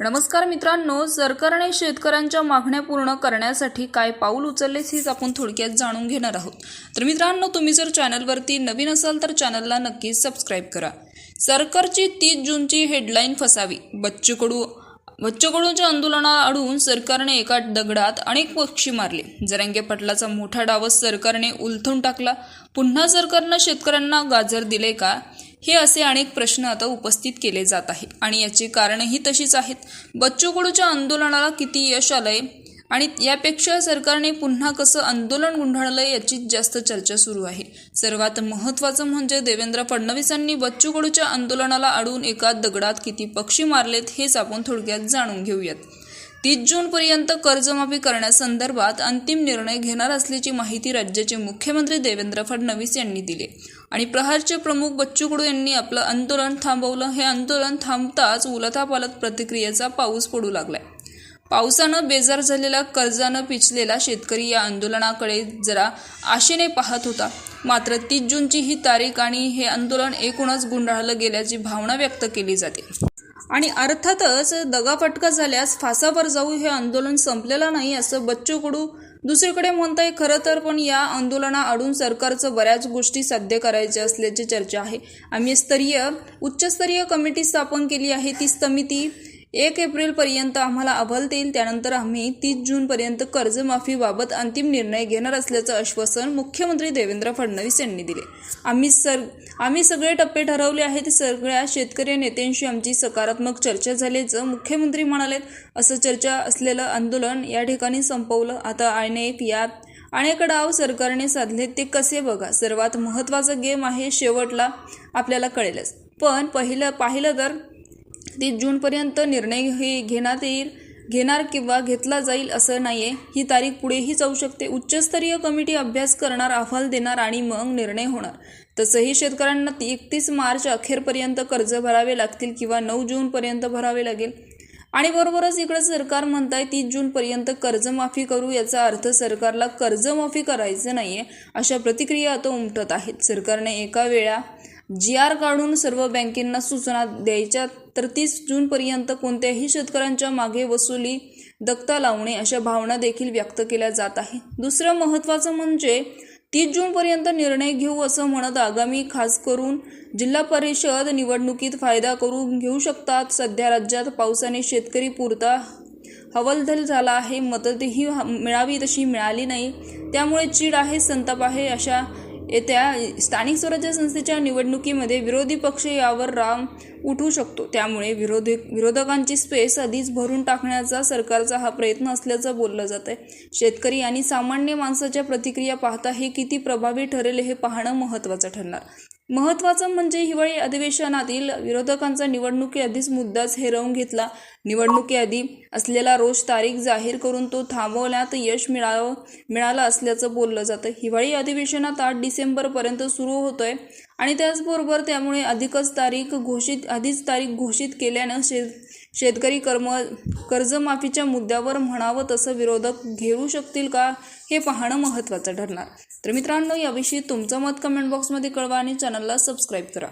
नमस्कार मित्रांनो सरकारने शेतकऱ्यांच्या मागण्या पूर्ण करण्यासाठी काय पाऊल उचलले हेच आपण थोडक्यात जाणून घेणार आहोत. तर मित्रांनो तुम्ही जर चॅनलवरती नवीन असाल तर चॅनलला नक्कीच सबस्क्राईब करा. सरकारची तीस जूनची हेडलाईन फसावी बच्चू कडू बच्चू आंदोलनाला आंदोलनाआडून सरकारने एका दगडात अनेक पक्षी मारले. जरंगे पटलाचा मोठा डावस सरकारने उलथून टाकला. पुन्हा सरकारनं शेतकऱ्यांना गाजर दिले का? हे असे अनेक प्रश्न आता उपस्थित केले जात आहे आणि याची कारणंही तशीच आहेत. बच्चू कडूच्या आंदोलनाला किती यश आलंय? आणि यापेक्षा सरकारने पुन्हा कसं आंदोलन गुंढाळलं याची जास्त चर्चा सुरू आहे. सर्वात महत्त्वाचं म्हणजे देवेंद्र फडणवीसांनी बच्चू कडूच्या आंदोलनाला अडून एका दगडात किती पक्षी मारलेत हेच आपण थोडक्यात जाणून घेऊयात. तीस जूनपर्यंत कर्जमाफी करण्यासंदर्भात अंतिम निर्णय घेणार असल्याची माहिती राज्याचे मुख्यमंत्री देवेंद्र फडणवीस यांनी दिली. आणि प्रहारचे प्रमुख बच्चू कडू यांनी आपलं आंदोलन थांबवलं. हे आंदोलन थांबताच उलथापालत प्रतिक्रियेचा पाऊस पडू लागलाय. पावसानं बेजार झालेला कर्जानं पिचलेला शेतकरी या आंदोलनाकडे जरा आशेने पाहत होता. मात्र तीस जूनची ही तारीख आणि हे आंदोलन एकूणच गुंडाळलं गेल्याची भावना व्यक्त केली जाते. आणि अर्थातच दगाफटका झाल्यास फासावर जाऊ हे आंदोलन संपलेलं नाही असं बच्चू कडू दुसरीकडे म्हणताय खरं तर पण या आंदोलना आडून सरकारचं बऱ्याच गोष्टी साध्य करायच्या असल्याची चर्चा आहे. आम्ही स्तरीय उच्चस्तरीय कमिटी स्थापन केली आहे. ती समिती एक एप्रिलपर्यंत आम्हाला अहवाल देईल त्यानंतर आम्ही तीस जूनपर्यंत कर्जमाफीबाबत अंतिम निर्णय घेणार असल्याचं आश्वासन मुख्यमंत्री देवेंद्र फडणवीस यांनी दिले. आम्ही सर आम्ही सगळे टप्पे ठरवले आहेत सगळ्या शेतकरी नेत्यांशी आमची सकारात्मक चर्चा झाल्याचं मुख्यमंत्री म्हणाले असं चर्चा असलेलं आंदोलन या ठिकाणी संपवलं. आता अनेक यात अनेक डाव सरकारने साधले ते कसे बघा. सर्वात महत्त्वाचा गेम आहे शेवटला आपल्याला कळेलच. पण पहिलं पाहिलं तर तीस जूनपर्यंत निर्णय हे घेण्यात येईल घेणार किंवा घेतला जाईल असं नाही आहे ही तारीख पुढेही जाऊ शकते. उच्चस्तरीय कमिटी अभ्यास करणार अहवाल देणार आणि मग निर्णय होणार. तसंही शेतकऱ्यांना ती एकतीस मार्च अखेरपर्यंत कर्ज भरावे लागतील किंवा नऊ जूनपर्यंत भरावे लागेल. आणि बरोबरच इकडं सरकार म्हणताय तीस जूनपर्यंत कर्जमाफी करू याचा अर्थ सरकारला कर्जमाफी करायचं नाही आहे अशा प्रतिक्रिया आता उमटत आहेत. सरकारने एका वेळा जी आर काढून सर्व बँकेंना सूचना द्यायच्या तर तीस जूनपर्यंत कोणत्याही शेतकऱ्यांच्या मागे वसुली दक्ता लावणे अशा भावना देखील व्यक्त केल्या जात आहे दुसरं महत्त्वाचं म्हणजे तीस जूनपर्यंत निर्णय घेऊ असं म्हणत आगामी खास करून जिल्हा परिषद निवडणुकीत फायदा करून घेऊ शकतात. सध्या राज्यात पावसाने शेतकरी पुरता हवलधल झाला आहे. मदतही मिळावी तशी मिळाली नाही. त्यामुळे चीड आहे संताप आहे अशा येत्या स्थानिक स्वराज्य संस्थेच्या निवडणुकीमध्ये विरोधी पक्ष यावर राम उठू शकतो. त्यामुळे विरोधी विरोधकांची स्पेस आधीच भरून टाकण्याचा सरकारचा हा प्रयत्न असल्याचं बोललं जात आहे शेतकरी आणि सामान्य माणसाच्या प्रतिक्रिया पाहता हे किती प्रभावी ठरेल हे पाहणं महत्त्वाचं ठरणार. महत्त्वाचं म्हणजे हिवाळी अधिवेशनातील विरोधकांचा निवडणुकीआधीच मुद्दाच हेरवून घेतला. निवडणुकीआधी असलेला रोज तारीख जाहीर करून तो थांबवण्यात यश मिळावं मिळालं असल्याचं बोललं जातं. हिवाळी अधिवेशनात आठ डिसेंबरपर्यंत सुरू होतोय आणि त्याचबरोबर त्यामुळे अधिकच तारीख घोषित आधीच तारीख घोषित केल्यानं शे शेतकरी कर्म कर्जमाफीच्या मुद्द्यावर म्हणावं तसं विरोधक घेऊ शकतील का हे पाहणं महत्त्वाचं ठरणार. तर मित्रांनो याविषयी तुमचं मत कमेंट बॉक्समध्ये कळवा आणि चॅनलला सबस्क्राईब करा.